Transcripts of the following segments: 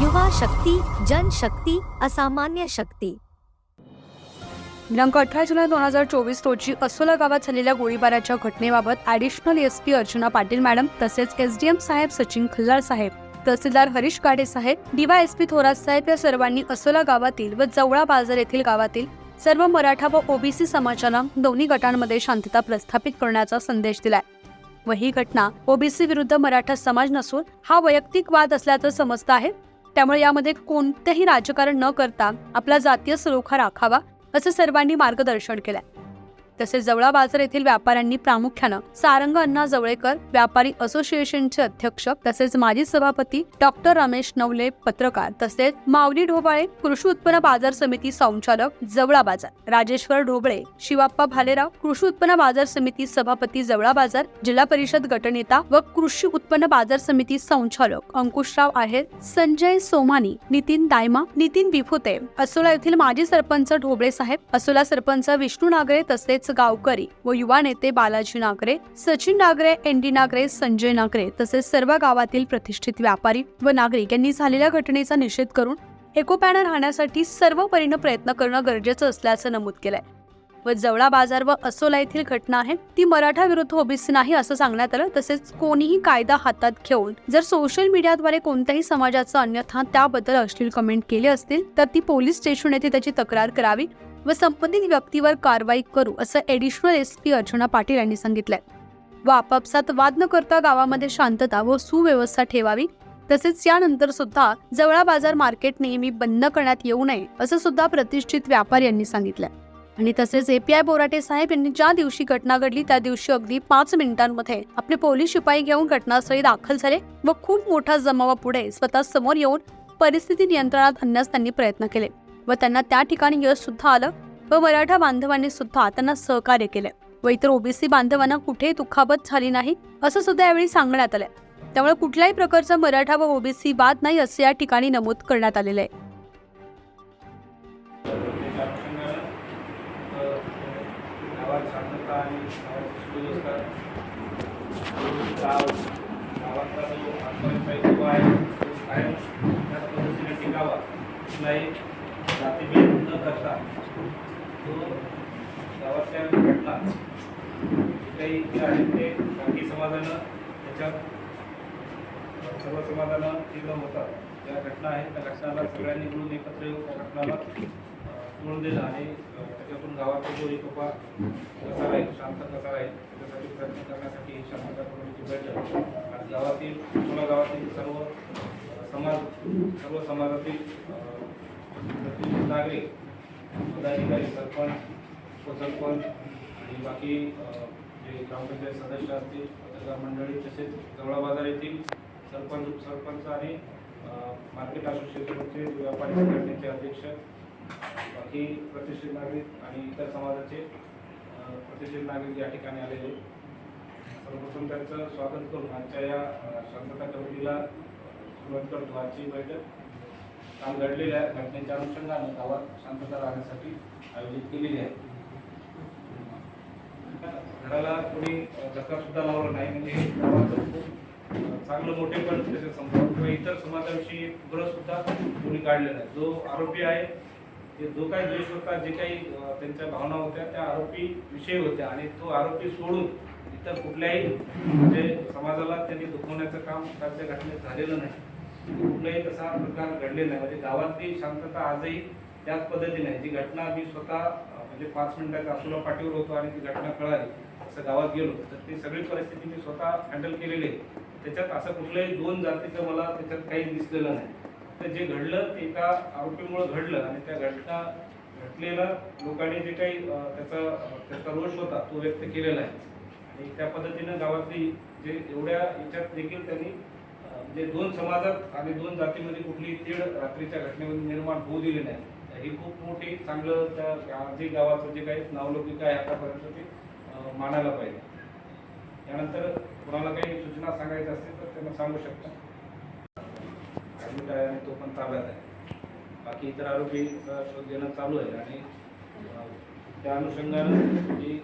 युवा शक्ती जनशक्ती असामान्य शक्ती. दिनांक अठरा जुलै दोन हजार चोवीस रोजी असोला गावात झालेल्या गोळीबाराच्या घटनेबाबत additional S P Archana Patil madam तसेच एस डी एम साहेब सचिन खल्लाळ साहेब तहसीलदार हरीश गाडे साहेब D Y S P Thorat साहेब या सर्वांनी असोला गावातील व जवळा बाजार येथील गावातील सर्व मराठा व ओबीसी समाजाला दोन्ही गटांमध्ये शांतता प्रस्थापित करण्याचा संदेश दिलाय. व ही घटना ओबीसी विरुद्ध मराठा समाज नसून हा वैयक्तिक वाद असल्याचं समजतं आहे. त्यामुळे यामध्ये कोणतेही राजकारण न करता आपला जातीय सलोखा राखावा असं सर्वांनी मार्गदर्शन केलंय. तसेच जवळा बाजार येथील व्यापाऱ्यांनी प्रामुख्यानं सारंग अण्णा जवळेकर व्यापारी असोसिएशनचे अध्यक्ष तसेच माजी सभापती डॉक्टर रमेश नवले पत्रकार तसेच माऊली ढोबाळे कृषी उत्पन्न बाजार समिती संचालक जवळा बाजार राजेश्वर ढोबळे शिवाप्पा भालेराव कृषी उत्पन्न बाजार समिती सभापती जवळा बाजार जिल्हा परिषद गटनेता व कृषी उत्पन्न बाजार समिती संचालक अंकुशराव आहेर संजय सोमानी नितीन दायमा नितीन विभुते असोला येथील माजी सरपंच ढोबळे साहेब असोला सरपंच विष्णू नागरे तसेच गावकरी व युवा नेते बालाजी नागरे सचिन नागरे एन डी नागरे संजय नागरे तसेच सर्व गावातील प्रतिष्ठित व्यापारी व नागरिक यांनी झालेल्या घटनेचा निषेध करून एकोप्यानं राहण्यासाठी सर्व परीनं प्रयत्न करणं गरजेचं असल्याचं नमूद केलंय. व जवळा बाजार व असोला येथील घटना आहे ती मराठा विरुद्ध ओबीसी नाही असं सांगण्यात आलं. तसेच कोणीही कायदा हातात घेऊन जर सोशल मीडियाद्वारे कोणत्याही समाजाचं अन्यथा त्याबद्दल अश्लील कमेंट केले असतील तर ती पोलीस स्टेशन येथे त्याची तक्रार करावी. व संबंधित व्यक्तीवर कारवाई करू असं additional S P Archana Patil यांनी सांगितलंय. व आपापसात वाद न करता गावामध्ये शांतता व सुव्यवस्था ठेवावी तसेच यानंतर सुद्धा जवळा बाजार मार्केट नेहमी बंद करण्यात येऊ नये असं सुद्धा प्रतिष्ठित व्यापारी यांनी सांगितलंय. आणि तसेच एपीआय बोराटे साहेब यांनी ज्या दिवशी घटना घडली त्या दिवशी अगदी पाच मिनिटांमध्ये आपले पोलीस शिपाई घेऊन घटनास्थळी दाखल झाले व खूप मोठा जमावा पुढे स्वतः समोर येऊन परिस्थिती नियंत्रणात आणण्यास त्यांनी प्रयत्न केले. व त्यांना त्या ठिकाणी यश सुद्धा आलं व मराठा बांधवांनी सुद्धा त्यांना सहकार्य केले व इतर ओबीसी बांधवांना कुठेही दुखापत झाली नाही असं सुद्धा यावेळी सांगण्यात आलंय. त्यामुळे कुठल्याही प्रकारचा मराठा व ओबीसी वाद नाही असे या ठिकाणी नमूद करण्यात आलेलं आहे. गावातला जो जो आहे कायम त्याच पद्धतीने टिकावा. कुठलाही जातीभेद न करता तो गावातल्या घटना जे काही जे आहेत ते बाकी समाजानं त्याच्यात सर्व समाजानं तीव्र होतात. ज्या घटना आहेत त्या घटनाला सगळ्यांनी मिळून एकत्र येऊन त्या घटनाला तोंड दिलं आणि त्याच्यातून गावाचा जो एकोपा कसा राहील शांत कसा राहील त्याच्यासाठी प्रयत्न करण्यासाठी ही शांतता कमिटीची बैठक आणि गावातील पुन्हा गावातील सर्व समाज सर्व समाजातील प्रतिनिधी नागरिक पदाधिकारी सरपंच उपसरपंच आणि बाकी जे ग्रामपंचायत सदस्य असतील पत्रकार मंडळी तसेच जवळा बाजार येथील सरपंच उपसरपंच आणि मार्केट असोसिएशनचे व्यापारी संघटनेचे अध्यक्ष बाकी प्रतिष्ठित नागरिक आणि इतर समाजाचे प्रतिष्ठित नागरिक या ठिकाणी आलेले सर्वप्रथम त्यांचं स्वागत करून आजच्या या शांतता कमिटीला सुरुवात करतो. आजची बैठक काम घडलेल्या घटनेच्या अनुषंगाने गावात शांतता राहण्यासाठी आयोजित केलेली आहे. घराला कोणी धक्का सुद्धा लावला नाही. म्हणजे गावाचं खूप चांगलं मोठेपण त्याच्यासमोर किंवा इतर समाजाविषयी ग्रह सुद्धा कोणी काढलेला आहे जो आरोपी आहे ते जो काही द्वेष होता जे काही त्यांच्या भावना होत्या त्या आरोपी विषयी होत्या. आणि तो आरोपी सोडून इतर कुठल्याही म्हणजे समाजाला त्यांनी दुखवण्याचं काम त्या घटनेत झालेलं नाही. कुठलाही तसा प्रकार घडलेला नाही. म्हणजे गावातली शांतता आजही त्याच पद्धतीने आहे. जी घटना मी स्वतः म्हणजे पाच मिनिटाच्या आसुला पाठीवर होतो आणि ती घटना कळाली असं गावात गेलो तर ती सगळी परिस्थिती मी स्वतः हँडल केलेली आहे. त्याच्यात असं कुठल्याही दोन जातीचं मला त्याच्यात काही दिसलेलं नाही. तर जे घडलं ते एका आरोपीमुळे घडलं आणि त्या घटना घटलेला लोकांनी जे काही त्याचा त्याचा रोष होता तो व्यक्त केलेला आहे. आणि त्या पद्धतीनं गावातली जे एवढ्या याच्यात देखील त्यांनी जे म्हणजे दोन समाजात आणि दोन जातीमध्ये कुठली तीड रात्रीच्या घटनेमध्ये निर्माण होऊ दिली नाही. ही खूप मोठी चांगलं त्या जे गावाचं जे काही नावलौकिक आहे आतापर्यंत ते मानायला पाहिजे. त्यानंतर कोणाला काही सूचना सांगायच्या असतील तर त्यांना सांगू शकता. ॲडमिट आहे आणि तो पण ताब्यात आहे. बाकी इतर आरोपीचा शोध घेणं चालू आहे आणि त्या अनुषंगानं जी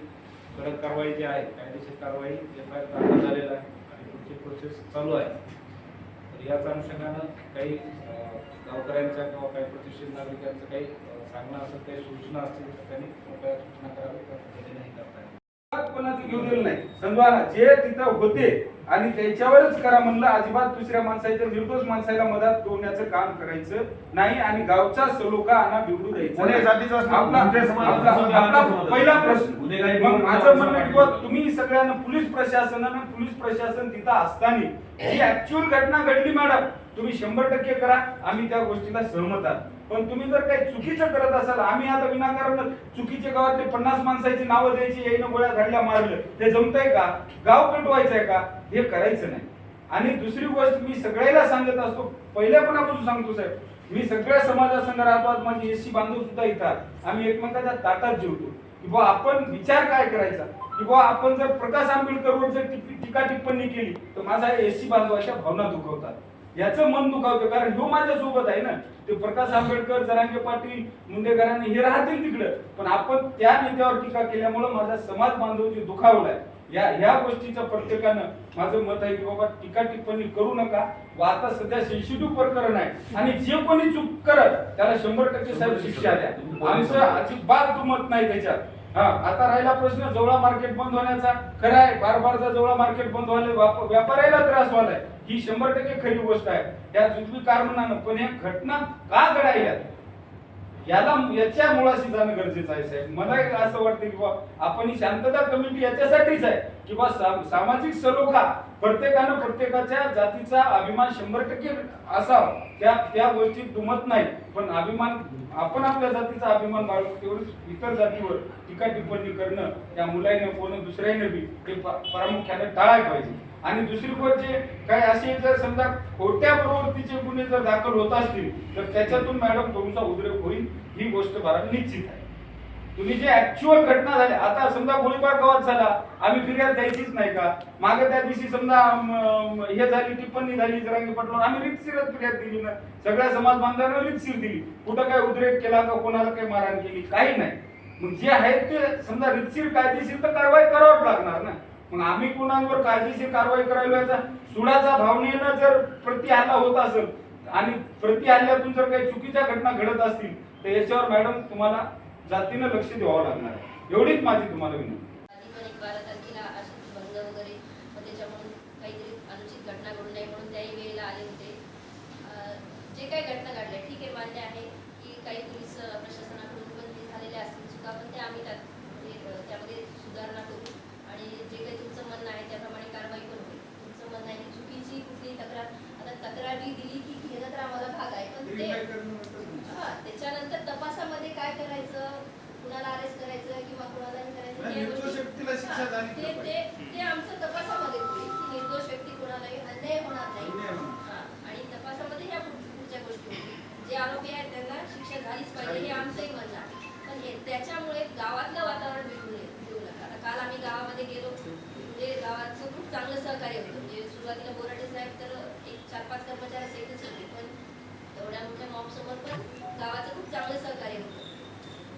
कडक कारवाई जी आहे कायदेशीर कारवाई एफ आय आर दाखल झालेला आहे आणि पुढची प्रोसेस चालू आहे. याच अनुषंगानं काही गावकऱ्यांच्या किंवा काही प्रतिष्ठित नागरिकांचं काही सांगणं असेल काही सूचना असतील तर त्यांनी कृपया सूचना करावी त्या पद्धतीने हे करता येईल. कोणाचं घेऊन दिलं नाही. समजा जे तिथं होते आणि त्याच्यावरच करा म्हणलं अजिबात दुसऱ्या माणसाच्या निर्दोष माणसाला मदत दोन्याचं काम करायचं नाही आणि गावचा सलोखा आणा बिघडू द्यायचा पहिला प्रश्न. माझं म्हणणं तुम्ही सगळ्यांना पोलीस प्रशासनानं पोलीस प्रशासन तिथं असताना ही ऍक्च्युअल घटना घडली मॅडम तुम्ही शंभर टक्के करा. आम्ही त्या गोष्टीला सहमत आहात. पण तुम्ही जर काही चुकीचं करत असाल आम्ही आता विनाकारण चुकीचे गावातले पन्नास माणसाची नावं द्यायची येईन गोळ्या घडल्या मारलं ते जमतंय का? गाव पेटवायचंय का? हे करायचं नाही. आणि दुसरी गोष्ट मी सगळ्याला सांगत असतो पहिल्यापणापासून सांगतो साहेब? मी सगळ्या समाजासंग राहतो. आज माझे एसी बांधव सुद्धा येतात आम्ही एकमेकाच्या ताटात जेवतो. की बुवा आपण विचार काय करायचा? किंवा आपण जर प्रकाश आंबेडकरवर जर टीका टिप्पणी केली तर माझा एसी बांधवाच्या भावना दुखवतात. याचं मन दुखावतं कारण ह्यो माझ्या सोबत आहे ना. ते प्रकाश आंबेडकर जरांगे पाटील मुंडेकरांनी हे राहतील तिकडं. पण आपण त्या नेत्यावर टीका केल्यामुळे माझा समाज बांधव जे दुखावलाय. या ह्या गोष्टीचं प्रत्येकानं माझं मत आहे की बाबा टीका टिप्पणी करू नका. व आता सध्या सेन्सिटिव्ह प्रकरण आहे. आणि जे कोणी चूक करत त्याला शंभर टक्के साहेब शिक्षा द्या. आमचं अजिबात दुमत नाही त्याच्यात. हा आता राहिला प्रश्न जवळा मार्केट बंद होण्याचा. खरं आहे बार बारचा जवळा मार्केट बंद व्हायला व्यापाऱ्याला त्रास व्हायलाय ही शंभर टक्के खरी गोष्ट आहे. त्या जुजबी कारणानं पण या घटना का घडायल्या याला याच्या मुळाशी जाणं गरजेचं आहे साहेब. मला एक असं वाटतं की बा आपण ही शांतता कमिटी याच्यासाठीच आहे की बा सामाजिक सलोखा प्रत्येकानं प्रत्येकाच्या जातीचा अभिमान शंभर टक्के असावा. त्या त्या गोष्टीत दुमत नाही. पण अभिमान आपण आपल्या जातीचा अभिमान बाळगू तेवढंच इतर जातीवर टीका टिप्पणी करणं त्या मुलाने कोण दुसऱ्याने बी ते प्रामुख्याने टाळायला पाहिजे. आणि दुसरी गोष्ट जे काय असे जर समजा खोट्या प्रवृत्तीचे गुन्हे जर दाखल होत असतील तर त्याच्यातून मॅडम तुमचा उद्रेक होईल ही गोष्ट फार निश्चित आहे. तुम्ही जे ऍक्च्युअल घटना झाल्या आता समजा गोळीबार कवाच झाला आम्ही फिर्याद द्यायचीच नाही का? मागे त्या दिवशी समजा हे झाली टिप्पणी झाली जरांगी पटलं आम्ही रितसिरच फिर्याद दिली ना. सगळ्या समाज बांधवांना रितसीर दिली. कुठं काय उद्रेक केला का कोणाला काही मारहाण केली काही नाही. मग जे आहेत ते समजा रितसीर कायदेशीर तर कारवाई करावंच लागणार ना. मग आम्ही कुणावर कायदेशीर कारवाई करायला सुडाचा भावनेनं जर प्रति आला होत असेल आणि प्रति आल्यातून जर काही चुकीच्या घटना घडत असतील तर याच्यावर मॅडम तुम्हाला जातीनं लक्ष द्यावं लागणार आहे. एवढीच माझी तुम्हाला विनंती. आधी पण एक बारा तारखेला अशीच भंग वगैरे मग त्याच्यामुळे काहीतरी अनुचित घटना घडू नये म्हणून त्याही वेळेला आले होते. जे काही घटना घडल्या ठीक आहे मान्य आहे की काही पोलीस प्रशासनाकडून पण ते झालेल्या असतील चुका पण ते आम्ही त्यात म्हणजे त्यामध्ये सुधारणा करू. आणि जे काही तुमचं म्हणणं आहे त्याप्रमाणे कारवाई पण झालीच पाहिजे हे आमचंही म्हणणं आहे. पण हे त्याच्यामुळे गावातलं वातावरण बिघडू नये देऊ नका. आता काल आम्ही गावामध्ये गेलो म्हणजे गावाचं खूप चांगलं सहकार्य होतं. म्हणजे सुरुवातीला बोराटे साहेब तर एक चार पाच कर्मचारी सहितच होते पण तेवढ्या मोठ्या मॉब समोर पण गावाचं खूप चांगलं सहकार्य होतं.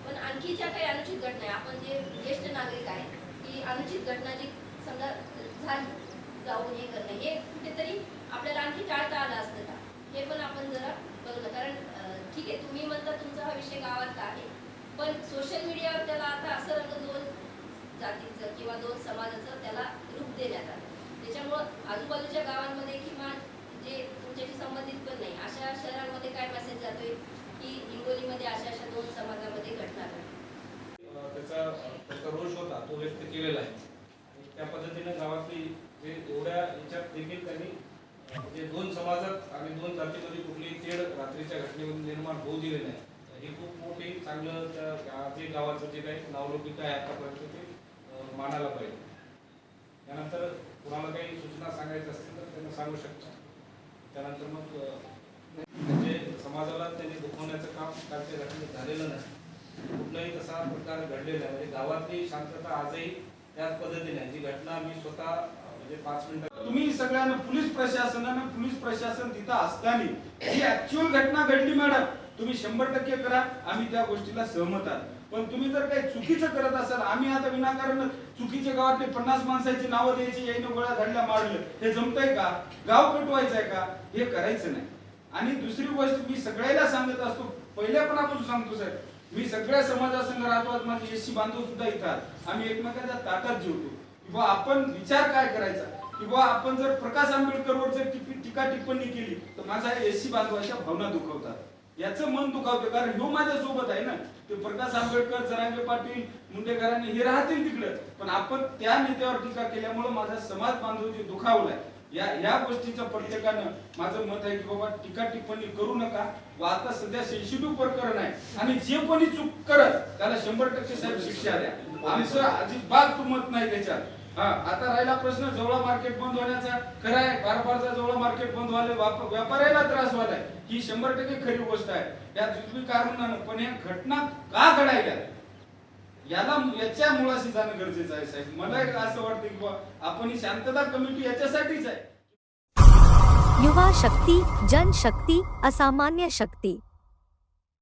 पण आणखी ज्या काही अनुचित घटना आहे आपण जे ज्येष्ठ नागरिक आहे की अनुचित घटना जी समजा झाली जाऊन हे करणं हे कुठेतरी आपल्याला आणखी टाळता आलं असतं का? हे पण आपण जरा बघलं कारण ठीक आहे तुम्ही म्हणता तुमचा हा विषय गावातला आहे पण सोशल मीडियावर त्याला आता असं रंग दोन जातीचं किंवा दोन समाजाचं त्याला रूप देण्यात आलं. त्याच्यामुळं आजूबाजूच्या गावांमध्ये किंवा जे तुमच्याशी संबंधित पण नाही अशा शहरांमध्ये काय मेसेज जातोय की हिंगोलीमध्ये अशा अशा दोन समाजामध्ये घटना घडल्या त्याचा त्याचा रोष होता तो व्यक्त केलेला आहे. त्या पद्धतीने गावातली जे एवढ्या याच्यात देखील त्यांनी म्हणजे दोन समाजात आणि दोन जातीमध्ये कुठलीही तेढ रात्रीच्या घटनेमध्ये निर्माण होऊ दिले नाही. हे खूप मोठी चांगलं जे गावाचं जे काही नावलौकिक आहे आतापर्यंत ते मानायला पाहिजे. त्यानंतर कुणाला काही सूचना सांगायच्या असतील तर त्यांना सांगू शकता. त्यानंतर मग म्हणजे समाजाला त्यांनी दुखवण्याचं काम कालच्या घटनेत झालेलं नाही. कुठलाही तसा प्रकार घडलेला आहे म्हणजे गावातली शांतता आजही त्याच पद्धतीने आहे. जी घटना मी स्वतः म्हणजे पाच तुम्ही सगळ्यांना पोलीस प्रशासनानं पोलीस प्रशासन तिथं असताना जी ऍक्च्युअल घटना घडली मॅडम तुम्ही शंभर टक्के करा आम्ही त्या गोष्टीला सहमत आहात. पण तुम्ही जर काही चुकीचं करत असाल आम्ही आता विनाकारण चुकीच्या गावातले पन्नास माणसाची नावं द्यायची याईनं गोळ्या झाडल्या मारलं हे जमतंय का? गाव पेटवायचंय का? हे करायचं नाही. आणि दुसरी गोष्ट मी सगळ्याला सांगत असतो पहिल्यापणापासून सांगतो साहेब मी सगळ्या समाजासंग राहतो आज माझे एससी बांधव सुद्धा येतात आम्ही एकमेकांच्या ताटात जेवतो. किंवा आपण विचार काय करायचा? की आपण जर प्रकाश आंबेडकरवर जर टीका टिप्पणी केली तर माझा एसी बांधवाच्या भावना दुखवतात. याचं मन दुखावतं कारण ह्यो माझ्या सोबत आहे ना. ते प्रकाश आंबेडकर जरांगे पाटील मुंडेकरांनी हे राहतील तिकडे. पण आपण त्या नेत्यावर टीका केल्यामुळे माझा समाज बांधव जे दुखावलाय या या गोष्टीचं प्रत्येकानं माझं मत आहे की बाबा टीका टिप्पणी करू नका. व आता सध्या सेन्सिटिव्ह प्रकरण आहे. आणि जे कोणी चूक करत त्याला शंभर टक्के साहेब शिक्षा द्या. आमचं अजिबात मत नाही त्याच्यात. हा आता राहिला प्रश्न जवळ मार्केट बंद होण्याचा. खरं आहे कारभारचा जवळ मार्केट बंद व्हायला व्यापाऱ्याला त्रास व्हायलाय ही शंभर टक्के खरी गोष्ट आहे. या जुजबी कारणानं पण या घटना का घडायला याला याच्या मुळाशी जाणं गरजेचं आहे साहेब. मला एक असं वाटतं की बा आपण ही शांतता कमिटी याच्यासाठीच आहे. युवा शक्ती जनशक्ती असामान्य शक्ती.